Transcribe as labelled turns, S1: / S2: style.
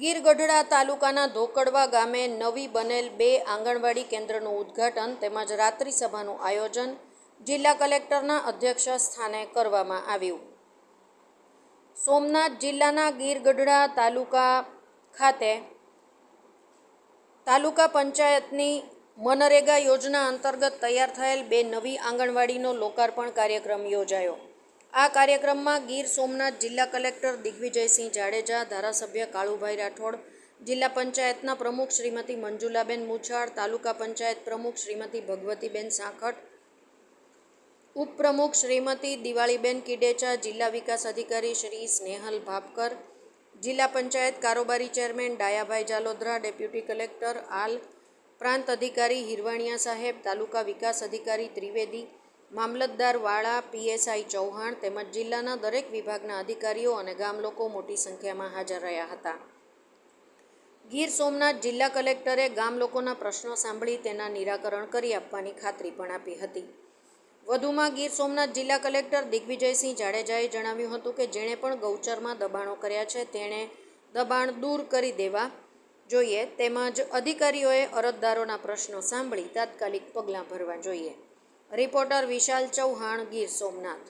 S1: ગીર ગઢડા તાલુકાના ધોકડવા ગામે નવી બનેલ બે આંગણવાડી કેન્દ્રનું ઉદ્ઘાટન તેમજ રાત્રિ સભાનું આયોજન જિલ્લા કલેક્ટરના અધ્યક્ષ સ્થાને કરવામાં આવ્યું. સોમનાથ જિલ્લાના ગીર ગઢડા તાલુકા ખાતે તાલુકા પંચાયતની મનરેગા યોજના અંતર્ગત તૈયાર થયેલ બે નવી આંગણવાડીનો લોકાર્પણ કાર્યક્રમ યોજાયો. આ કાર્યક્રમમાં ગીર સોમનાથ જિલ્લા કલેક્ટર દિગ્વિજયસિંહ જાડેજા, ધારાસભ્ય કાળુભાઈ રાઠોડ, જિલ્લા પંચાયતના પ્રમુખ શ્રીમતી મંજુલાબેન મુછાળ તાલુકા પંચાયત પ્રમુખ શ્રીમતી ભગવતીબેન સાંખટ, ઉપપ્રમુખ શ્રીમતી દિવાળીબેન કિડેચા, જિલ્લા વિકાસ અધિકારી શ્રી સ્નેહલ ભાપકર, જિલ્લા પંચાયત કારોબારી chairman Dayabhai Jalodara, deputy collector આલ, પ્રાંત અધિકારી હિરવાણિયા સાહેબ, તાલુકા વિકાસ અધિકારી ત્રિવેદી મામલતદાર વાળા પીએસઆઈ ચૌહાણ તેમજ જિલ્લાના દરેક વિભાગના અધિકારીઓ અને ગામલોકો મોટી સંખ્યામાં હાજર રહ્યા હતા. ગીર સોમનાથ જિલ્લા કલેક્ટરે ગામલોકોના પ્રશ્નો સાંભળી તેના નિરાકરણ કરી આપવાની ખાતરી પણ આપી હતી. વધુમાં ગીર સોમનાથ જિલ્લા કલેક્ટર દિગ્વિજયસિંહ જાડેજાએ જણાવ્યું હતું કે જેણે પણ ગૌચરમાં દબાણો કર્યા છે, તેણે દબાણ દૂર કરી દેવા જોઈએ, તેમજ અધિકારીઓએ અરજદારોના પ્રશ્નો સાંભળી તાત્કાલિક પગલાં ભરવા જોઈએ. રિપોર્ટર વિશાલ ચૌહાણ ગીર સોમનાથ